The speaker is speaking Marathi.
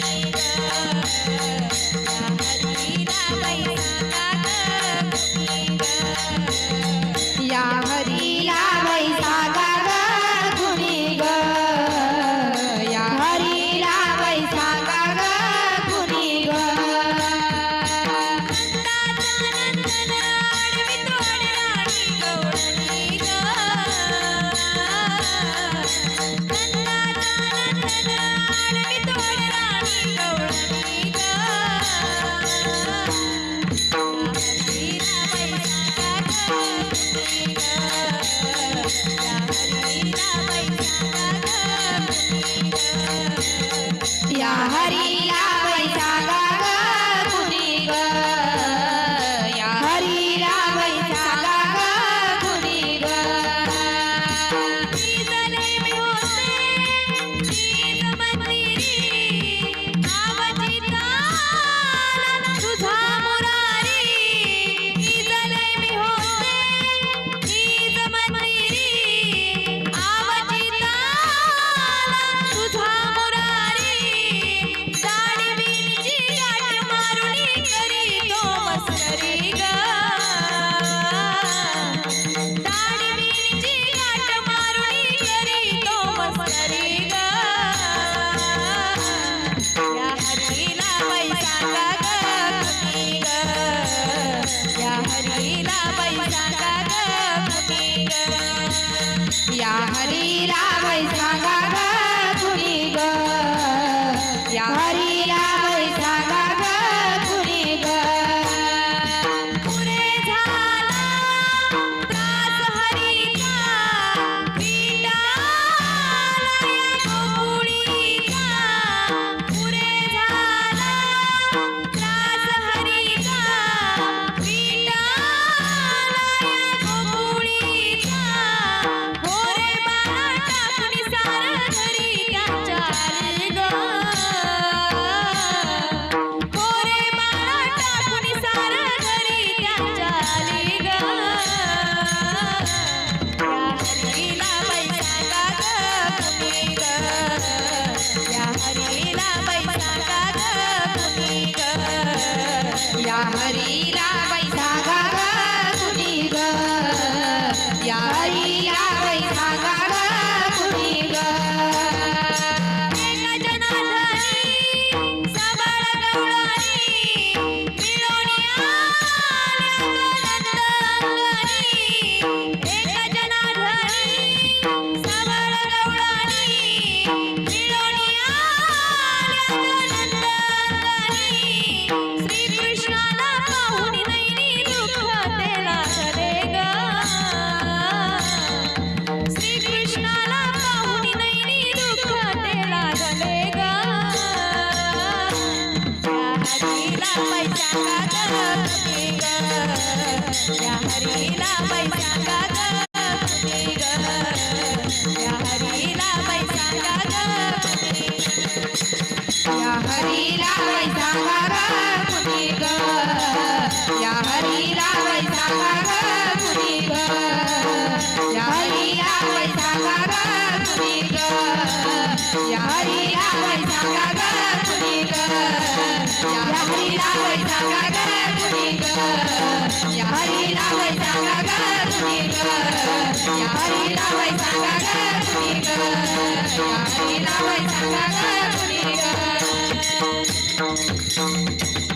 Thank you. घाशी गो हिराय घाशी गार हिराय घाशी गो हिराय घाशी ग